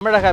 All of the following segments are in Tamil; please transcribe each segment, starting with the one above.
தமிழக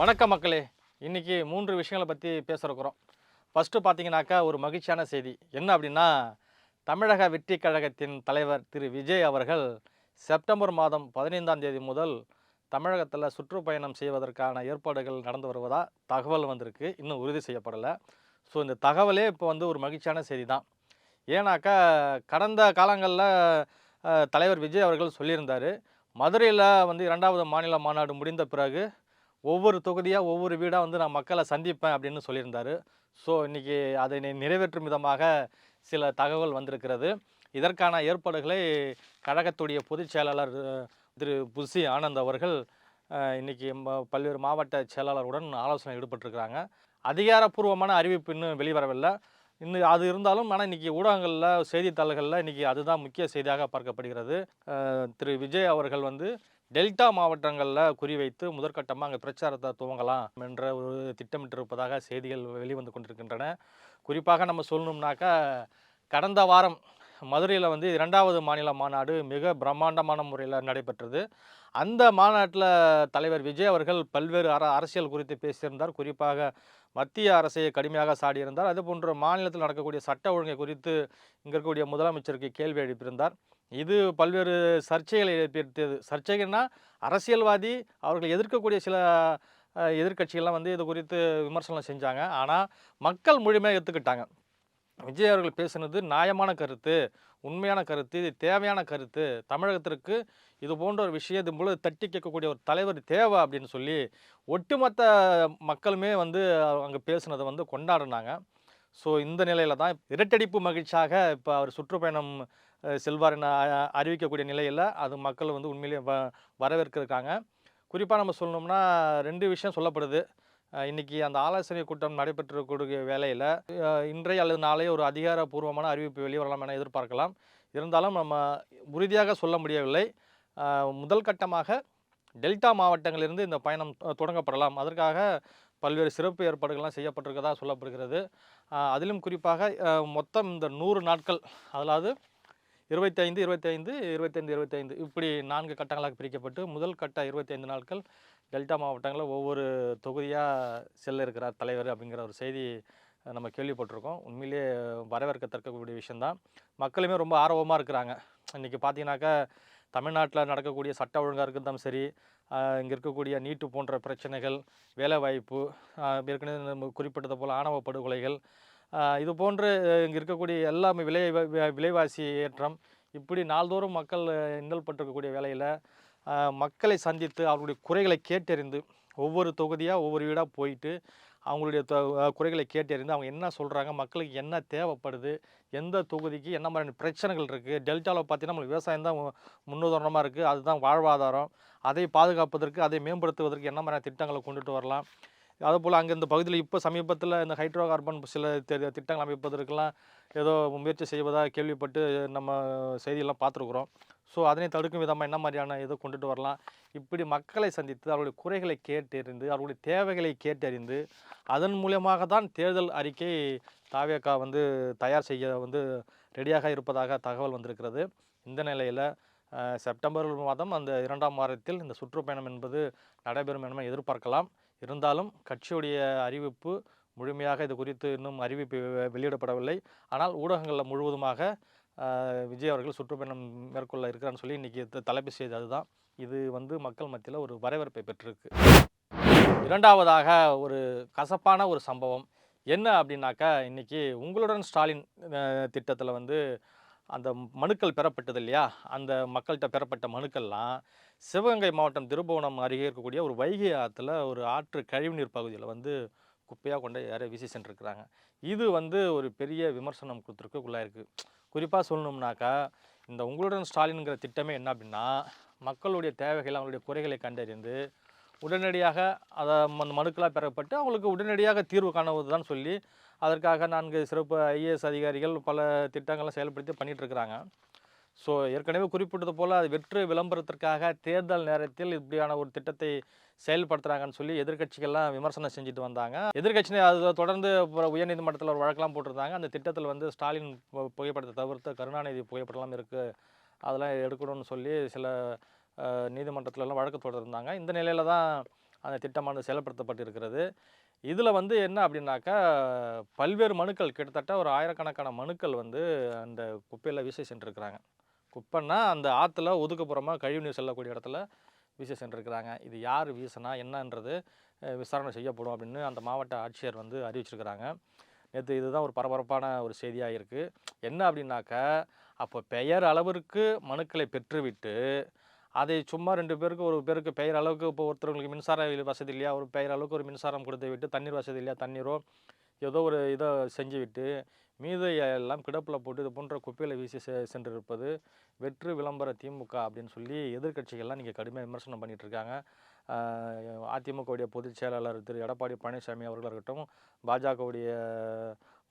வணக்கம் மக்களே. இன்னைக்கு மூன்று விஷயங்களை பற்றி பேசுகிறோம் ஃபஸ்ட்டு பார்த்தீங்கன்னாக்கா ஒரு மகிழ்ச்சியான செய்தி. என்ன அப்படின்னா தமிழக வெற்றி கழகத்தின் தலைவர் திரு விஜய் அவர்கள் செப்டம்பர் மாதம் பதினைந்தாம் தேதி முதல் தமிழகத்தில் சுற்றுப்பயணம் செய்வதற்கான ஏற்பாடுகள் நடந்து வருவதாக தகவல் வந்திருக்கு. இன்னும் உறுதி செய்யப்படலை. ஸோ இந்த தகவலே இப்போ வந்து ஒரு மகிழ்ச்சியான செய்தி தான் ஏன்னாக்கா கடந்த காலங்களில் தலைவர் விஜய் அவர்கள் சொல்லியிருந்தார். மதுரையில் வந்து இரண்டாவது மாநில மாநாடு முடிந்த பிறகு ஒவ்வொரு தொகுதியாக ஒவ்வொரு வீடாக வந்து நான் மக்களை சந்திப்பேன் அப்படின்னு சொல்லியிருந்தார். ஸோ இன்றைக்கி அதை நிறைவேற்றும் விதமாக சில தகவல் வந்திருக்கிறது. இதற்கான ஏற்பாடுகளை கழகத்துடைய பொதுச் செயலாளர் திரு. புசி ஆனந்த் அவர்கள் இன்றைக்கி பல்வேறு மாவட்ட செயலாளருடன் ஆலோசனை ஈடுபட்டிருக்கிறாங்க. அதிகாரப்பூர்வமான அறிவிப்பு இன்னும் வெளிவரவில்லை. இன்னும் அது இருந்தாலும் ஆனால் இன்றைக்கி ஊடகங்களில் செய்தித்தாள்களில் இன்றைக்கி அதுதான் முக்கிய செய்தியாக பார்க்கப்படுகிறது. திரு. விஜய் அவர்கள் வந்து டெல்டா மாவட்டங்களில் குறிவைத்து முதற்கட்டமாக அங்கே பிரச்சாரத்தை துவங்கலாம் என்ற ஒரு திட்டமிட்டிருப்பதாக செய்திகள் வெளிவந்து கொண்டிருக்கின்றன. குறிப்பாக நம்ம சொல்லணும்னாக்கா கடந்த வாரம் மதுரையில் வந்து இரண்டாவது மாநில மாநாடு மிக பிரம்மாண்டமான முறையில் நடைபெற்றது. அந்த மாநாட்டில் தலைவர் விஜய் அவர்கள் பல்வேறு அர அரசியல் குறித்து பேசியிருந்தார். குறிப்பாக மத்திய அரசை கடுமையாக சாடியிருந்தார். அதுபோன்று மாநிலத்தில் நடக்கக்கூடிய சட்ட ஒழுங்கை குறித்து இங்கே இருக்கக்கூடிய முதலமைச்சருக்கு கேள்வி எழுப்பியிருந்தார். இது பல்வேறு சர்ச்சைகளை ஏற்படுத்தியது. சர்ச்சைகள்னா அரசியல்வாதி அவர்களை எதிர்க்கக்கூடிய சில எதிர்கட்சிகள்லாம் எதிர்க்கட்சிகள்லாம் வந்து இது குறித்து விமர்சனம் செஞ்சாங்க. ஆனால் மக்கள் முழுமையாக எடுத்துக்கிட்டாங்க விஜய் அவர்கள் பேசுனது நியாயமான கருத்து உண்மையான கருத்து இது தேவையான கருத்து தமிழகத்திற்கு இது போன்ற ஒரு விஷயம் போல தட்டி கேட்கக்கூடிய ஒரு தலைவர் தேவை அப்படின்னு சொல்லி ஒட்டுமொத்த மக்களுமே வந்து அங்கே பேசுனதை வந்து கொண்டாடினாங்க. ஸோ இந்த நிலையில் தான் இரட்டடிப்பு மகிழ்ச்சியாக இப்போ அவர் சுற்றுப்பயணம் செல்வார் என அ- அறிவிக்கக்கூடிய நிலையில் அது மக்கள் வந்து உண்மையிலேயே வ வரவேற்கிருக்காங்க. குறிப்பாக நம்ம சொல்லணும்னா ரெண்டு விஷயம் சொல்லப்படுது. இன்றைக்கி அந்த ஆலோசனை கூட்டம் நடைபெற்றக்கூடிய வேலையில் இன்றைய அல்லது நாளைய ஒரு அதிகாரப்பூர்வமான அறிவிப்பு வெளிவரலாம் என எதிர்பார்க்கலாம். இருந்தாலும் நம்ம உறுதியாக சொல்ல முடியவில்லை. முதல் கட்டமாக டெல்டா மாவட்டங்களிலிருந்து இந்த பயணம் தொடங்கப்படலாம். அதற்காக பல்வேறு சிறப்பு ஏற்பாடுகள்லாம் செய்யப்பட்டிருக்கதாக சொல்லப்படுகிறது. அதிலும் குறிப்பாக மொத்தம் இந்த நூறு நாட்கள் அதாவது இருபத்தைந்து இருபத்தைந்து இருபத்தைந்து இருபத்தைந்து. இப்படி நான்கு கட்டங்களாக பிரிக்கப்பட்டு முதல் கட்ட இருபத்தைந்து நாட்கள் டெல்டா மாவட்டங்களில் ஒவ்வொரு தொகுதியாக செல்ல இருக்கிறார் தலைவர் அப்படிங்கிற ஒரு செய்தி நம்ம கேள்விப்பட்டிருக்கோம். உண்மையிலேயே வரவேற்கத்தக்கக்கூடிய விஷயந்தான் மக்களுமே ரொம்ப ஆர்வமாக இருக்கிறாங்க. இன்றைக்கி பார்த்தீங்கன்னாக்கா தமிழ்நாட்டில் நடக்கக்கூடிய சட்ட ஒழுங்காக இருக்கிறதும் சரி இங்கே இருக்கக்கூடிய நீட்டு போன்ற பிரச்சனைகள் வேலைவாய்ப்பு ஏற்கனவே நம்ம குறிப்பிட்டது போல் ஆணவ படுகொலைகள் இது போன்று இங்கே இருக்கக்கூடிய எல்லாமே விலை விலைவாசி ஏற்றம் இப்படி நாள்தோறும் மக்கள் இன்னல் பட்டிருக்கக்கூடிய வேலையில் மக்களை சந்தித்து அவர்களுடைய குறைகளை கேட்டறிந்து ஒவ்வொரு தொகுதியாக ஒவ்வொரு வீடாக போயிட்டு அவங்களுடைய குறைகளை கேட்டறிந்து அவங்க என்ன சொல்கிறாங்க மக்களுக்கு என்ன தேவைப்படுது எந்த தொகுதிக்கு என்ன மாதிரியான பிரச்சனைகள் இருக்குது டெல்டாவில் பார்த்தீங்கன்னா நம்மளுக்கு விவசாயம் தான் முன்னுதாரணமாக இருக்குது அதுதான் வாழ்வாதாரம் அதை பாதுகாப்பதற்கு அதை மேம்படுத்துவதற்கு என்ன மாதிரியான திட்டங்களை கொண்டுட்டு வரலாம் அதுபோல் அங்கே இந்த பகுதியில் இப்போ சமீபத்தில் இந்த ஹைட்ரோ கார்பன் சில திட்டங்கள் அமைப்பதற்கெல்லாம் ஏதோ முயற்சி செய்வதாக கேள்விப்பட்டு நம்ம செய்தியெல்லாம் பார்த்துருக்குறோம். ஸோ அதனை தடுக்கும் விதமாக என்ன மாதிரியான இதை கொண்டுட்டு வரலாம்? இப்படி மக்களை சந்தித்து அவருடைய குறைகளை கேட்டறிந்து அவர்களுடைய தேவைகளை கேட்டறிந்து அதன் மூலியமாக தான் தேர்தல் அறிக்கை தாவேக்கா வந்து தயார் செய்ய வந்து ரெடியாக இருப்பதாக தகவல் வந்திருக்கிறது. இந்த நிலையில் செப்டம்பர் மாதம் அந்த இரண்டாம் வாரத்தில் இந்த சுற்றுப்பயணம் என்பது நடைபெறும் என எதிர்பார்க்கலாம். இருந்தாலும் கட்சியுடைய அறிவிப்பு முழுமையாக இது குறித்து இன்னும் அறிவிப்பு வெளியிடப்படவில்லை. ஆனால் ஊடகங்களில் முழுவதுமாக விஜய் அவர்கள் சுற்றுப்பயணம் மேற்கொள்ள இருக்கிறான்னு சொல்லி இன்றைக்கி தலைப்பு செய்தி அதுதான். இது வந்து மக்கள் மத்தியில் ஒரு வரவேற்பை பெற்றிருக்கு. இரண்டாவதாக ஒரு கசப்பான ஒரு சம்பவம். என்ன அப்படின்னாக்கா இன்றைக்கி உங்களுடன் ஸ்டாலின் திட்டத்தில் வந்து அந்த மனுக்கள் பெறப்பட்டது இல்லையா? அந்த மக்கள்கிட்ட பெறப்பட்ட மனுக்கள்லாம் சிவகங்கை மாவட்டம் திருபுவனம் அருகே இருக்கக்கூடிய ஒரு வைகை ஆற்றுல ஒரு ஆற்று கழிவுநீர் பகுதியில் வந்து குப்பையாக கொண்டு யாரோ வீசி சென்றிருக்கிறாங்க. இது வந்து ஒரு பெரிய விமர்சனம் கொடுத்துருக்கு உள்ளாயிருக்கு குறிப்பாக சொல்லணும்னாக்கா இந்த உங்களுடன் ஸ்டாலின்ங்கிற திட்டமே என்ன அப்படின்னா மக்களுடைய தேவைகள் அவங்களுடைய குறைகளை கண்டறிந்து உடனடியாக அதை ம- மனுக்களாக பெறப்பட்டு அவங்களுக்கு உடனடியாக தீர்வு காணுவதுதான் சொல்லி அதற்காக நான்கு சிறப்பு ஐஏஎஸ் அதிகாரிகள் பல திட்டங்களை செயல்படுத்தி பண்ணிகிட்ருக்கிறாங்க ஸோ ஏற்கனவே குறிப்பிட்டது போல் அது வெற்று விளம்பரத்திற்காக தேர்தல் நேரத்தில் இப்படியான ஒரு திட்டத்தை செயல்படுத்துகிறாங்கன்னு சொல்லி எதிர்கட்சிகள்லாம் விமர்சனம் செஞ்சுட்டு வந்தாங்க. எதிர்க்கட்சி அது தொடர்ந்து உயர்நீதிமன்றத்தில் ஒரு வழக்கெல்லாம் போட்டிருந்தாங்க. அந்த திட்டத்தில் வந்து ஸ்டாலின் பு- புகைப்படத்தை தவிர்த்து கருணாநிதி புகைப்படம்லாம் இருக்குது அதெல்லாம் எடுக்கணும்னு சொல்லி சில நீதிமன்றத்திலலாம் வழக்கு தொடர்ந்தாங்க இந்த நிலையில் தான் அந்த திட்டமானது செயல்படுத்தப்பட்டிருக்கிறது. இதில் வந்து என்ன அப்படின்னாக்கா பல்வேறு மனுக்கள் கிட்டத்தட்ட ஒரு ஆயிரக்கணக்கான மனுக்கள் வந்து அந்த குப்பையில் வீசி சென்றிருக்கிறாங்க. குப்பைன்னா அந்த ஆற்றுல ஒதுக்கப்புறமா கழிவுநீர் செல்லக்கூடிய இடத்துல வீச சென்றிருக்கிறாங்க. இது யார் வீசினா என்னன்றது விசாரணை செய்யப்படும் அப்படின்னு அந்த மாவட்ட ஆட்சியர் வந்து அறிவிச்சிருக்கிறாங்க. நேற்று இதுதான் ஒரு பரபரப்பான ஒரு செய்தியாக இருக்குது என்ன அப்படின்னாக்கா அப்போ பெயர் அளவிற்கு மனுக்களை பெற்றுவிட்டு அதை சும்மா ரெண்டு பேருக்கு ஒரு பேருக்கு பெயர் அளவுக்கு இப்போ ஒருத்தவங்களுக்கு மின்சார வசதி இல்லையா ஒரு பெயர் அளவுக்கு ஒரு மின்சாரம் கொடுத்து விட்டு தண்ணீர் வசதி இல்லையா தண்ணீரோ ஏதோ ஒரு இதை செஞ்சு விட்டு மீதையெல்லாம் எல்லாம் கிடப்பில் போட்டு இது போன்ற குப்பையில் வீசி செ சென்றிருப்பது வெற்று விளம்பர திமுக அப்படின்னு சொல்லி எதிர்க்கட்சிகள்லாம் நீங்கள் கடுமையாக விமர்சனம் பண்ணிட்டு இருக்காங்க அதிமுகவுடைய பொதுச் செயலாளர் திரு எடப்பாடி பழனிசாமி அவர்களாக இருக்கட்டும் பாஜகவுடைய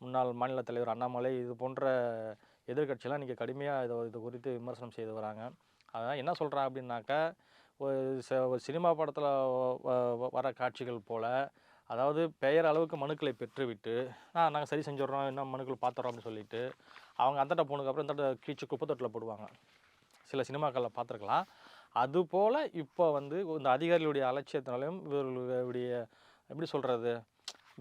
முன்னாள் மாநில தலைவர் அண்ணாமலை இது போன்ற எதிர்கட்சியெல்லாம் நீங்கள் கடுமையாக இதை இது குறித்து விமர்சனம் செய்து வராங்க. அதான் என்ன சொல்கிறாங்க அப்படின்னாக்கா ஒரு ச- ஒரு சினிமா படத்தில் வர காட்சிகள் போல் அதாவது பெயர் அளவுக்கு மனுக்களை பெற்றுவிட்டு ஆ நாங்கள் சரி செஞ்சிடுறோம் என்ன மனுக்கள் பார்த்துறோம் அப்படின்னு சொல்லிட்டு அவங்க அந்தட்ட போனதுக்கப்புறம் இந்த கீச்சு குப்பத்தொட்டில் போடுவாங்க. சில சினிமாக்களில் பார்த்துருக்கலாம் அதுபோல் இப்போ வந்து இந்த அதிகாரிகளுடைய அலட்சியத்தினாலையும் இவர்களுடைய எப்படி சொல்கிறது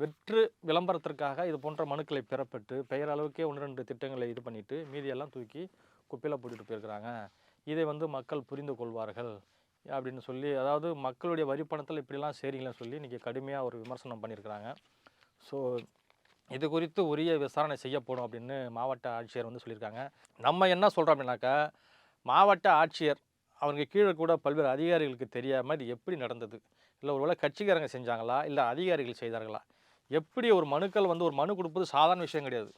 வெற்று விளம்பரத்திற்காக இது போன்ற மனுக்களை பெறப்பட்டு பெயர் அளவுக்கே ஒன்று ரெண்டு திட்டங்களை இது பண்ணிவிட்டு மீதியெல்லாம் தூக்கி குப்பையில் போட்டுட்டு போயிருக்கிறாங்க. இதை வந்து மக்கள் புரிந்து கொள்வார்கள். அப்படின்னு சொல்லி அதாவது மக்களுடைய வரி பணத்தில் இப்படிலாம் சரிங்களேன்னு சொல்லி இன்றைக்கி கடுமையாக ஒரு விமர்சனம் பண்ணியிருக்கிறாங்க. ஸோ இது குறித்து உரிய விசாரணை செய்யப்படும் அப்படின்னு மாவட்ட ஆட்சியர் வந்து சொல்லியிருக்காங்க. நம்ம என்ன சொல்கிறோம் அப்படின்னாக்கா மாவட்ட ஆட்சியர் அவங்க கீழே கூட பல்வேறு அதிகாரிகளுக்கு தெரியாமல் இது எப்படி நடந்தது? இல்லை ஒருவேளை கட்சிக்காரங்க செஞ்சாங்களா? இல்லை அதிகாரிகள் செய்தார்களா? எப்படி ஒரு மனுக்கள் வந்து ஒரு மனு கொடுப்பது சாதாரண விஷயம் கிடையாது.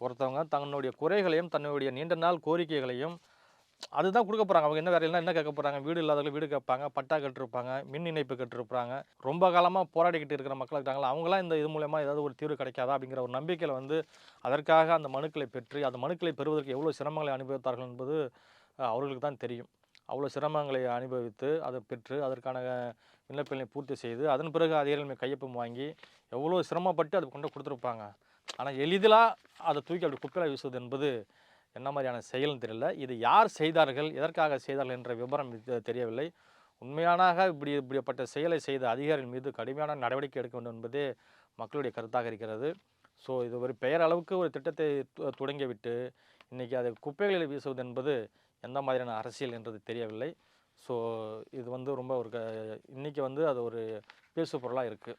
ஒருத்தவங்க தன்னுடைய குறைகளையும் தன்னுடைய நீண்ட நாள் கோரிக்கைகளையும் அதுதான் கொடுக்க போகிறாங்க அவங்க என்ன வேற என்ன கேட்க போகிறாங்க வீடு இல்லாதவங்க வீடு கேட்பாங்க பட்டா கட்டிருப்பாங்க மின் இணைப்பு கட்டிருப்பாங்க. ரொம்ப காலமாக போராடிக்கிட்டு இருக்கிற மக்கள் இருக்காங்களா? அவங்களாம் இந்த இது மூலயமா ஏதாவது ஒரு தீர்வு கிடைக்காதா? அப்படிங்கிற ஒரு நம்பிக்கையில் வந்து அதற்காக அந்த மனுக்களை பெற்று அந்த மனுக்களை பெறுவதற்கு எவ்வளோ சிரமங்களை அனுபவித்தார்கள் என்பது அவர்களுக்கு தான் தெரியும். அவ்வளோ சிரமங்களை அனுபவித்து அதை பெற்று அதற்கான விண்ணப்பங்களை பூர்த்தி செய்து அதன் பிறகு அதிகாரிகள் கையொப்பம் வாங்கி எவ்வளோ சிரமப்பட்டு அதை கொண்டு கொடுத்துருப்பாங்க. ஆனால் எளிதிலாக அதை தூக்கி அப்படி குப்பையில் வீசுவது என்பது என்ன மாதிரியான செயல்னு தெரியல. இது யார் செய்தார்கள்? எதற்காக செய்தார்கள் என்ற விவரம் தெரியவில்லை. உண்மையானாக இப்படி இப்படிப்பட்ட செயலை செய்த அதிகாரிகள் மீது கடுமையான நடவடிக்கை எடுக்க வேண்டும் என்பதே மக்களுடைய கருத்தாக இருக்கிறது. ஸோ இது ஒரு பெயர் அளவுக்கு ஒரு திட்டத்தை தொடங்கிவிட்டு இன்றைக்கி அதை குப்பைகளில் வீசுவது என்பது எந்த மாதிரியான அரசியல் என்றது தெரியவில்லை. ஸோ இது வந்து ரொம்ப ஒரு க இன்றைக்கி வந்து அது ஒரு பேசு பொருளாக இருக்குது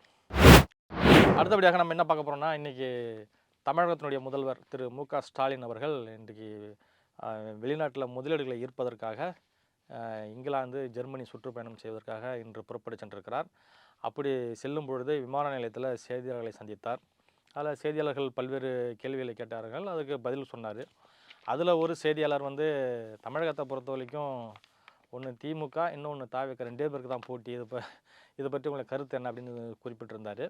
அடுத்தபடியாக நம்ம என்ன பார்க்க போகிறோம்னா இன்றைக்கி தமிழகத்தினுடைய முதல்வர் திரு. மு. க. ஸ்டாலின் அவர்கள் இன்றைக்கி வெளிநாட்டில் முதலீடுகளை ஈர்ப்பதற்காக இங்கிலாந்து ஜெர்மனி சுற்றுப்பயணம் செய்வதற்காக இன்று புறப்பட்டு சென்றிருக்கிறார். அப்படி செல்லும் பொழுது விமான நிலையத்தில் செய்தியாளர்களை சந்தித்தார். அதில் செய்தியாளர்கள் பல்வேறு கேள்விகளை கேட்டார்கள். அதுக்கு பதில் சொன்னார். அதில் ஒரு செய்தியாளர் வந்து தமிழகத்தை பொறுத்த வரைக்கும் ஒன்று திமுக இன்னொன்று தாவிக்க ரெண்டே பேருக்கு தான் போட்டி. இது ப இதை பற்றி உங்களை கருத்து என்ன? அப்படின்னு குறிப்பிட்டிருந்தார்.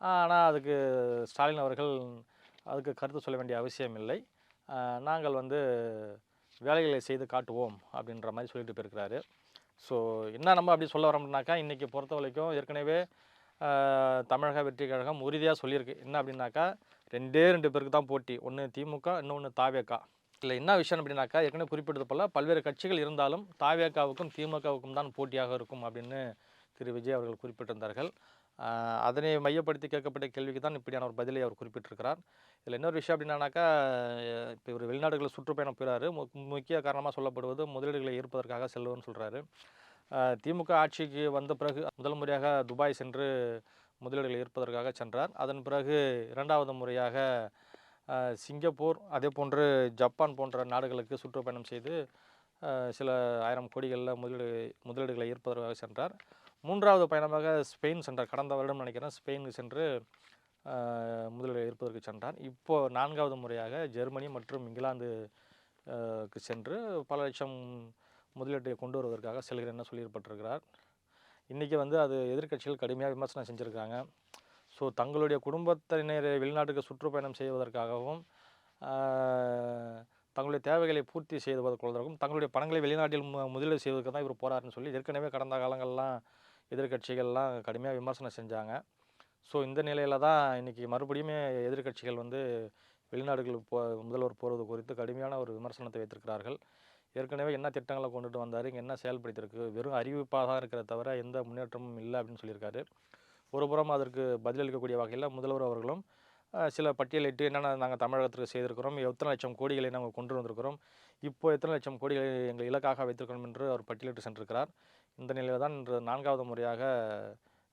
ஆனால் அதுக்கு ஸ்டாலின் அவர்கள் அதுக்கு கருத்து சொல்ல வேண்டிய அவசியம் இல்லை. நாங்கள் வந்து வேலைகளை செய்து காட்டுவோம் அப்படின்ற மாதிரி சொல்லிட்டு போயிருக்கிறாரு. ஸோ என்ன நம்ம அப்படி சொல்ல வரோம்னாக்கா இன்றைக்கி பொறுத்த வரைக்கும் ஏற்கனவே தமிழக வெற்றி கழகம் உறுதியாக சொல்லியிருக்கு. என்ன அப்படின்னாக்கா ரெண்டே ரெண்டு பேருக்கு தான் போட்டி. ஒன்று திமுக இன்னொன்று தாவேக்கா. இல்லை என்ன விஷயம் அப்படின்னாக்கா ஏற்கனவே குறிப்பிட்டது போல் பல்வேறு கட்சிகள் இருந்தாலும் தாவேக்காவுக்கும் திமுகவுக்கும் தான் போட்டியாக இருக்கும் அப்படின்னு திரு. விஜய் அவர்கள் குறிப்பிட்டிருந்தார்கள். அதனை மையப்படுத்தி கேட்கப்பட்ட கேள்விக்கு தான் இப்படியான ஒரு பதிலை அவர் குறிப்பிட்டிருக்கிறார். இதில் இன்னொரு விஷயம் அப்படின்னாக்கா இப்போ இவர் வெளிநாடுகளில் சுற்றுப்பயணம் போகிறாரு முக்கிய காரணமாக சொல்லப்படுவது முதலீடுகளை ஈர்ப்பதற்காக செல்வன்னு சொல்கிறாரு திமுக ஆட்சிக்கு வந்த பிறகு முதல் முறையாக துபாய் சென்று முதலீடுகளை ஈர்ப்பதற்காக சென்றார். அதன் பிறகு இரண்டாவது முறையாக சிங்கப்பூர் அதே போன்று ஜப்பான் போன்ற நாடுகளுக்கு சுற்றுப்பயணம் செய்து சில ஆயிரம் கோடிகளில் முதலீடு முதலீடுகளை ஈர்ப்பதற்காக சென்றார். மூன்றாவது பயணமாக ஸ்பெயின் சென்றார். கடந்த வருடம் நினைக்கிறேன் ஸ்பெயினுக்கு சென்று முதலில் முதலீடு ஈர்ப்பதற்கு சென்றார். இப்போது நான்காவது முறையாக ஜெர்மனி மற்றும் இங்கிலாந்து க்கு சென்று பல லட்சம் முதலீட்டை கொண்டு வருவதற்காக செல்கிறேன்னு சொல்லியிருப்பட்டிருக்கிறார். இன்றைக்கி வந்து அது எதிர்க்கட்சிகள் கடுமையாக விமர்சனம் செஞ்சுருக்காங்க. ஸோ தங்களுடைய குடும்பத்தினரை வெளிநாட்டுக்கு சுற்றுப்பயணம் செய்வதற்காகவும் தங்களுடைய தேவைகளை பூர்த்தி செய்து கொள்வதற்கும் தங்களுடைய பணங்களை வெளிநாட்டில் முதலீடு செய்வதற்கு தான் இவர் போகிறாருன்னு சொல்லி ஏற்கனவே கடந்த காலங்கள்லாம் எதிர்க்கட்சிகள்லாம் கடுமையாக விமர்சனம் செஞ்சாங்க. ஸோ இந்த நிலையில் தான் இன்றைக்கி மறுபடியுமே எதிர்க்கட்சிகள் வந்து வெளிநாடுகளுக்கு போ முதல்வர் போகிறது குறித்து கடுமையான ஒரு விமர்சனத்தை வைத்திருக்கிறார்கள். ஏற்கனவே என்ன திட்டங்களை கொண்டுட்டு வந்தார் இங்கே என்ன செயல்படுத்தியிருக்கு வெறும் அறிவிப்பாக தான் இருக்கிறத தவிர எந்த முன்னேற்றமும் இல்லை அப்படின்னு சொல்லியிருக்காரு. ஒருபுறம் அதற்கு பதிலளிக்கக்கூடிய வகையில் முதல்வர் அவர்களும் சில பட்டியலிட்டு என்னென்ன நாங்கள் தமிழகத்திற்கு செய்திருக்கிறோம் எத்தனை லட்சம் கோடிகளை நாங்கள் கொண்டு வந்திருக்கிறோம் இப்போ எத்தனை லட்சம் கோடிகளை எங்கள் இலக்காக வைத்திருக்கிறோம் என்று அவர் பட்டியலிட்டு சென்றிருக்கிறார். இந்த நிலையில் தான் இன்று நான்காவது முறையாக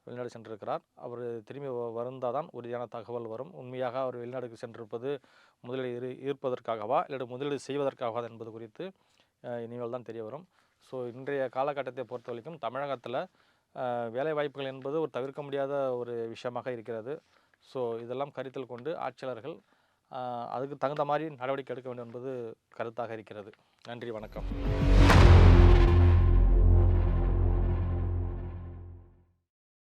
வெளிநாடு சென்றிருக்கிறார். அவர் திரும்பி வ- வருந்தால் தான் உறுதியான தகவல் வரும். உண்மையாக அவர் வெளிநாடுக்கு சென்றிருப்பது முதலீடு ஈர்ப்பதற்காகவா இல்லை முதலீடு செய்வதற்காகவா என்பது குறித்து இனிமேல் தான் தெரிய வரும். ஸோ இன்றைய காலகட்டத்தை பொறுத்த வரைக்கும் தமிழகத்தில் வேலை வாய்ப்புகள் என்பது ஒரு தவிர்க்க முடியாத ஒரு விஷயமாக இருக்கிறது. ஸோ இதெல்லாம் கருத்தில் கொண்டு ஆட்சியாளர்கள் அதுக்கு தகுந்த மாதிரி நடவடிக்கை எடுக்க வேண்டும் என்பது கருத்தாக இருக்கிறது. நன்றி வணக்கம்.